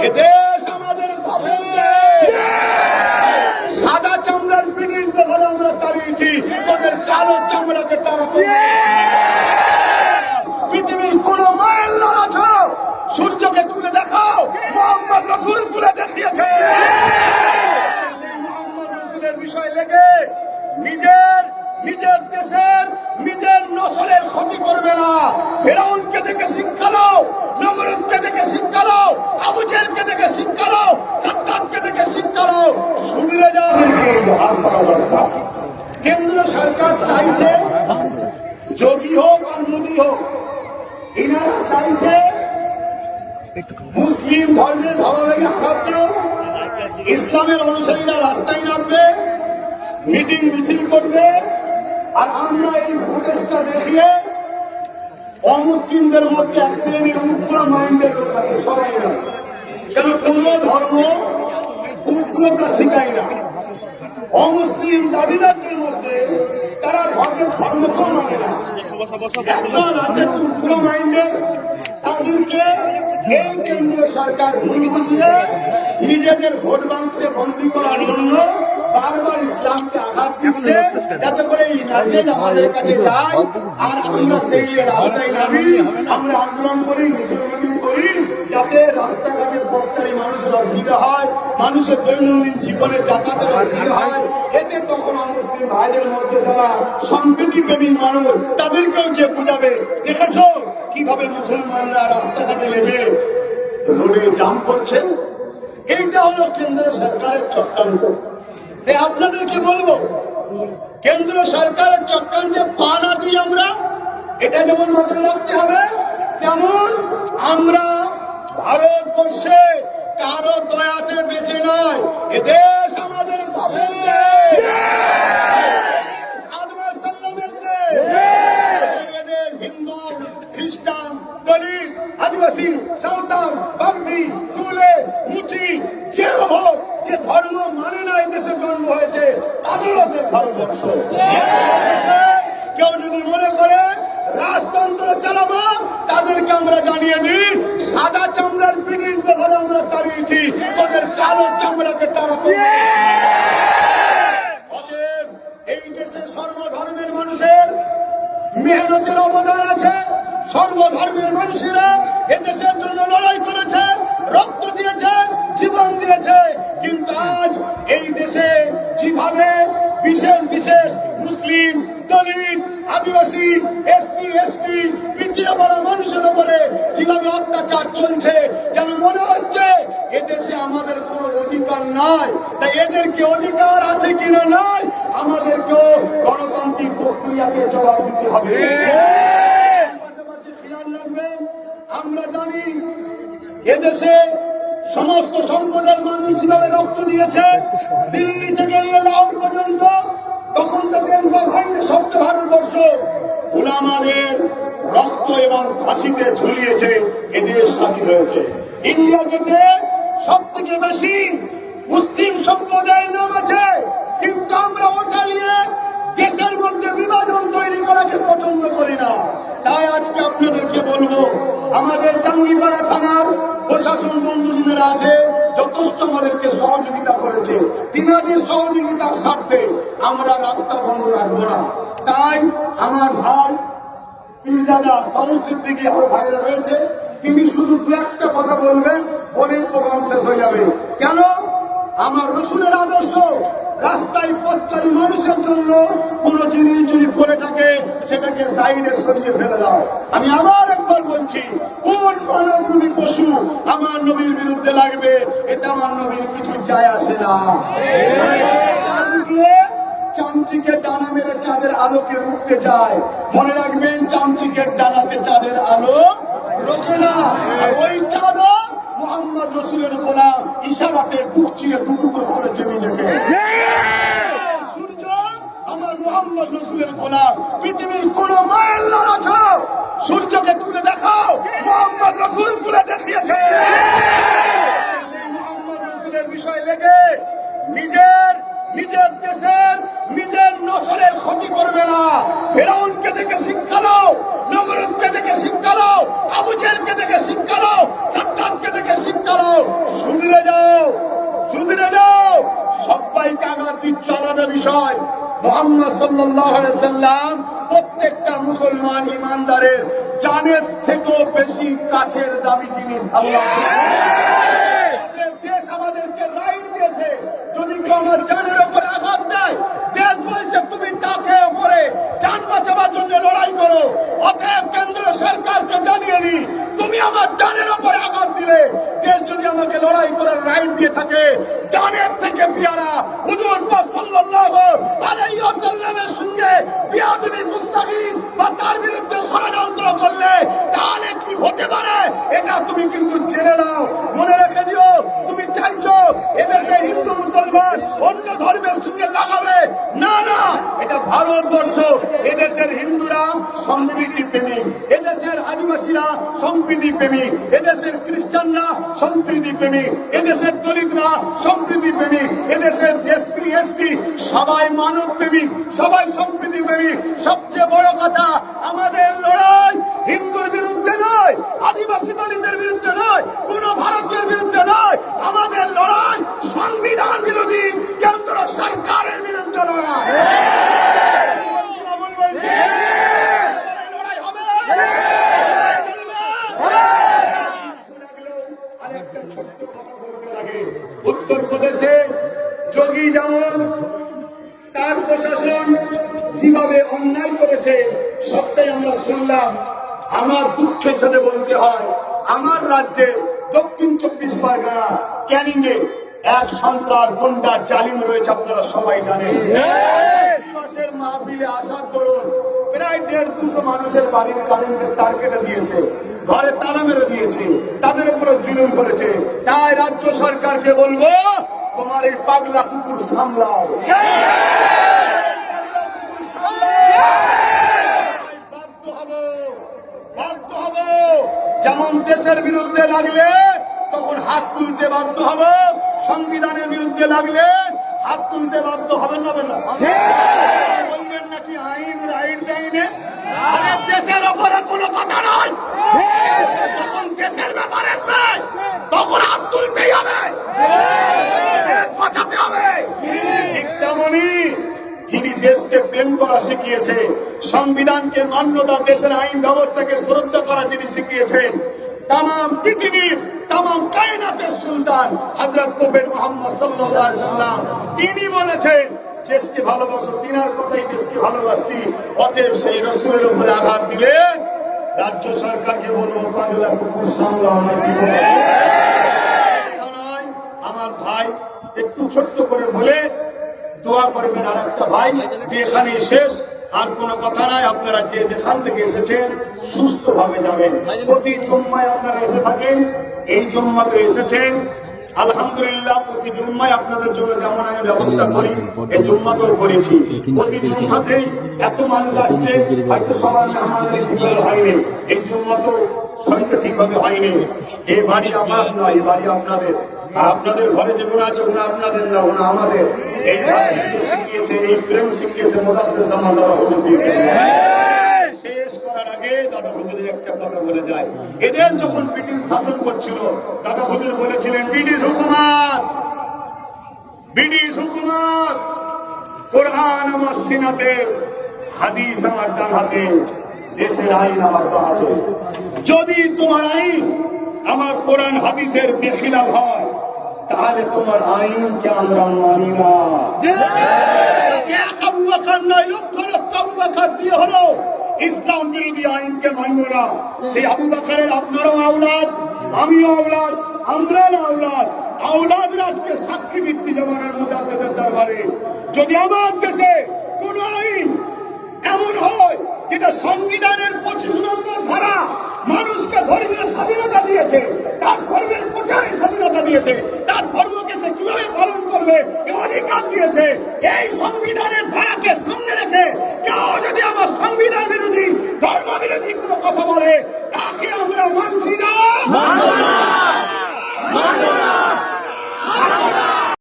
এদেশ আমাদের বাপের সাদা চামড়ার ব্রিটিশ দখলে আমরা তাড়িয়েছি তোদের কালো চামড়াকে তাড়াতে পৃথিবীর কোন মায়ের আছো সূর্যকে তুলে দেখাও মোহাম্মদ রসুল তুলে দেখিয়েছে সেই মোহাম্মদ রসুলের বিষয় লেগে নিজের নিজের দেশের নিজের নসলের ক্ষতি করবে না ফেরাউনকে দেখে শিক্ষা নাও নমরুদকে দেখে শিক্ষা নাও আবু জেলকে দেখে শিক্ষা নাও সাদ্দামকে দেখে শিক্ষা নাও শুনলে যাও কেন্দ্র সরকার চাইছে, যোগী হোক আর মোদী হোক, এনারা চাইছে মুসলিম ধর্মের ভাবাবেগে আঘাত ইসলামের অনুসারীরা রাস্তায় নামবে, মিটিং মিছিল করবে, আর আমরা এই প্রচেষ্টা দেখিয়ে অমুসলিমদের মধ্যে এক শ্রেণির উগ্র মাইন্ডের লোক আছে, সবাই কেন কোন ধর্ম উগ্রতা শিখায় না। অমুসলিম দাবিদারদের মধ্যে তারা ধর্মের ধর্মকেও মানে আছে তাদেরকে এই কেন্দ্রীয় সরকার ভুল বুঝিয়ে নিজেদের ভোট বাক্সে বন্দি করার জন্য বারবার ইসলামকে আঘাত দিচ্ছে, যাতে করে এই মেসেজ আমাদের কাছে যায়, আর আমরা সেই রাস্তায় নামি, আমরা আন্দোলন করি মিছিল মিটিং করি যাতে রাস্তাঘাটের পথচারী মানুষের অসুবিধা হয়, মানুষের দৈনন্দিন জীবনে যাতায়াতের অসুবিধা হয়। এতে তখন মুসলিম ভাইদের মধ্যে যারা সম্প্রীতি প্রেমী মানুষ, তাদেরকেও যে বুঝাবে, দেখেছ কীভাবে মুসলমানরা রাস্তাঘাটে নেমে রোডে জাম করছে? এইটা হলো কেন্দ্র সরকারের চক্রান্ত। তাই আপনাদেরকে বলব, কেন্দ্র সরকারের চক্রান্তে পা না দিই আমরা, এটা যেমন মাথায় রাখতে হবে তেমন আমরা ভারতবর্ষে কারও দয়াতে বেঁচে নয়। এদেশ আমাদের হিন্দু, খ্রিস্টান, দলিত, আদিবাসী, সাঁওতাল, বাগদি মুচি, যে হোক, যে ধর্ম মানে না এই দেশে জন্ম হয়েছে, তাদেরও ভারতবর্ষ। কেউ যদি মনে করে রাজতন্ত্র চালাবো তাদেরকে আমরা জানিয়ে দিই সাদা চামড়ার ব্রিটিশ দখলে আমরা তাড়িয়েছি। তোদের কালো চামড়াকে তাড়াতে অতএব এই দেশে সর্বধর্মের মানুষের মেহনতের অবদান আছে। সর্বধর্মের মানুষেরা এদেশের জন্য লড়াই করেছে রক্ত দিয়েছে জীবন দিয়েছে। কিন্তু আজ এই দেশে যেভাবে বিশেষ বিশেষ মুসলিম দলিত আদিবাসী এসসি এসটি পিছিয়ে পড়া মানুষের উপরে যেভাবে অত্যাচার চলছে যেন মনে হচ্ছে এদেশে আমাদের কোনো অধিকার নাই। তাই এদেরকে অধিকার আছে কিনা নাই আমাদেরকেও গণতান্ত্রিক প্রক্রিয়াকে জবাব দিতে হবে। পাশাপাশি খেয়াল রাখবেন আমরা জানি এদেশে সমস্ত সম্প্রদায়ের মানুষ যেভাবে রক্ত দিয়েছে দিল্লি থেকে নিয়ে লাহোর পর্যন্ত তখন তো হয়নি ভারতবর্ষ ওলামাদের রক্ত এবং ফাঁসিতে ঝুলিয়েছে এদের স্বাধীন হয়েছে। ইন্ডিয়া গেটে সব থেকে বেশি মুসলিম সম্প্রদায়ের নাম আছে, কিন্তু আমরা ওটা নিয়ে দেশের মধ্যে বিভাজন তৈরি করাকে পছন্দ করি না। তাই আজকে আপনাদেরকে বলব, আমাদের জাঙ্গিপাড়া থানার প্রশাসন বন্ধু যারা আছে, যথেষ্ট আমাদেরকে সহযোগিতা করেছে। তিনাদের সহযোগিতার স্বার্থে আমরা রাস্তা বন্ধ রাখব না। তাই আমার ভাই পীরজাদা সমস্যার দিকে আমার ভাইরা রয়েছে তিনি শুধু দু একটা কথা বলবেন বলেই প্রোগ্রাম শেষ হয়ে যাবে। কেন? আমার রসুলের আদর্শ রাস্তায় পথচারী মানুষের জন্য কোনো জিনিস যদি পড়ে থাকে সেটাকে সাইডে সরিয়ে ফেলে দাও। আমি আবার একবার বলছি কোন মানবগুলি পশু আমার নবীর বিরুদ্ধে লাগবে? এটা আমার নবীর কিছু যায় আসে না। চামচিকের ডানা মেরে চাঁদের আলোকে রুখতে যায় মনে রাখবেন চামচিকের ডানাতে চাঁদের আলো না। ওই চাঁদও মোহাম্মদ রসুলের গোলাম ইশারাতে বুক চিরে করেছে নিজেকে কোন সূর্যকে তুলে দেখাও মোহাম্মদ তুলে বিষয় লেগে নিজের নিজের দেশের ফসলের ক্ষতি করবে না। ফেরাউনকে দেখে শিক্ষা দাও নবরমকে দেখে শিক্ষা দাও আবু জেলকে দেখে শিক্ষা দাও সাদ্দামকে দেখে শিক্ষা দাও সুদরে যাও সুদরে যাও। সবাইকে আঘাত দিচ্ছ আলাদা বিষয়। মোহাম্মদ সাল্লাল্লাহু আলাইহি সাল্লাম প্রত্যেকটা মুসলমান ইমানদারের জানের থেকেও বেশি কাছের দামি জিনিস আল্লাহ দেশ আমাদেরকে রাইট দিয়েছে। যদি কেউ আমার জান বাঁচাবার জন্য লড়াই করো। অতএব কেন্দ্র সরকারকে জানিয়ে নি তুমি আমার জানের উপরে আঘাত দিলে। দেশ যদি আমাকে লড়াই করার রাইট দিয়ে থাকে, জানের থেকে পিয়ারা, হুজুর সাল্লাল্লাহু আলাইহি ওয়াসাল্লামের সঙ্গে বিয়াদবি গুস্তাগি বা তার বিরুদ্ধে ষড়যন্ত্র করলে, তাহলে কি হতে পারে? এটা তুমি কিন্তু জেনে নাও। মনে রেখে দিও, তুমি চাইছো এদেশের হিন্দু, মুসলমান অন্য ধর্মের সঙ্গে লাগাবে। না না, এটা ভারতবর্ষ। এদেশের হিন্দুরা সম্প্রীতি প্রেমী এদেশের আদিবাসীরা সম্প্রীতি প্রেমী এদেশের খ্রিস্টানরা সম্প্রীতি প্রেমী এদেশের দলিতরা সম্প্রীতি প্রেমী এদেশের এসটি সবাই মানব প্রেমী সবাই সম্প্রীতি প্রেমী সবচেয়ে আমার দুঃখের সাথে বলতে হয় আমার রাজ্যে দক্ষিণ চব্বিশ পরগনা ক্যানিং এ এক সন্ত্রাস গুন্ডা জালিম রয়েছে আপনারা সবাই জানেন। মাসের মাহফিলে আসার দরুন প্রায় দেড় দুশো মানুষের বাড়ির কারেন্টের তার কেটে দিয়েছে ঘরে তালা মেরে দিয়েছে তাদের উপরে জুলুম করেছে। তাই রাজ্য সরকারকে বলব তোমার এই পাগলা কুকুর সামলাও। বাধ্য হব। বাধ্য হব। যেমন দেশের বিরুদ্ধে লাগলে তখন হাত তুলতে বাধ্য হব। সংবিধানের বিরুদ্ধে লাগলে হাত তুলতে বাধ্য হবেন না বলবেন নাকি আইন রাইট দেয়নি দেশের ওপরে কোনো কথা নয়। যখন দেশের ব্যাপার আসবে, তখন হাত তুলতেই হবে। বাঁচাতে হবে। ঠিক তেমনই যিনি দেশকে প্রেম করা শিখিয়েছে, সংবিধানকে মান্যতা, দেশের আইন ব্যবস্থাকে শ্রদ্ধা করা যিনি শিখিয়েছেন তাম পৃথিবীর তাম কায়নাতের সুলতান হজরত প্রফেট মোহাম্মদ সাল্লাম। তিনি বলেছেন, দেশকে ভালোবাসো তিনার কথাই দেশকে ভালোবাসছি, অতএব সেই রসুলের উপরে আঘাত দিলে রাজ্য সরকারকে বলব পাগলা কুকুর সামলাও আমার ভাই একটু ছোট্ট করে বলে দোয়া করবেন আর একটা ভাই এখানে শেষ। আর কোনো কথা নাই, আপনারা যে যেখান থেকে এসেছেন সুস্থ ভাবে যাবেন। প্রতি জুম্মায় আপনারা এসে থাকেন, এই জুম্মাতে এসেছেন। আলহামদুলিল্লাহ, প্রতি জুম্মায় আপনাদের জন্য যেমন আমি ব্যবস্থা করি, এই জুম্মাতেও করেছি। প্রতি জুম্মাতেই এত মানুষ আসছে, হয়তো সবার আমাদের ঠিকভাবে হয়নি। এই জুম্মাতেও হয়তো ঠিকভাবে হয়নি। এই বাড়ি আমার নয় এই বাড়ি আপনাদের। আর আপনাদের ঘরে যেগুলো আছে ওগুলো আপনাদের না ওগুলো আমাদের। এই শিখিয়েছে এই প্রেম শিখিয়েছে মোজাদ্দের জামান হুজুর যদি তোমার আইন আমার কোরআন, হাদিসের বেখিলাফ হয় তাহলে তোমার আইনকে আমরা মানি না। যদি আমার দেশে কোন আইন এমন হয়, যেটা সংবিধানের পঁচিশ নম্বর ধারা মানুষকে ধর্মীয় স্বাধীনতা দিয়েছে, তার ধর্মের স্বাধীনতা দিয়েছে, তার ধর্মকে সে কীভাবে পালন করবে অধিকার দিয়েছে। এই সংবিধানের ধারাকে সামনে রেখে কেউ যদি আমার সংবিধান বিরোধী ধর্ম বিরোধী কোনো কথা বলে, তাকে আমরা মানছি না।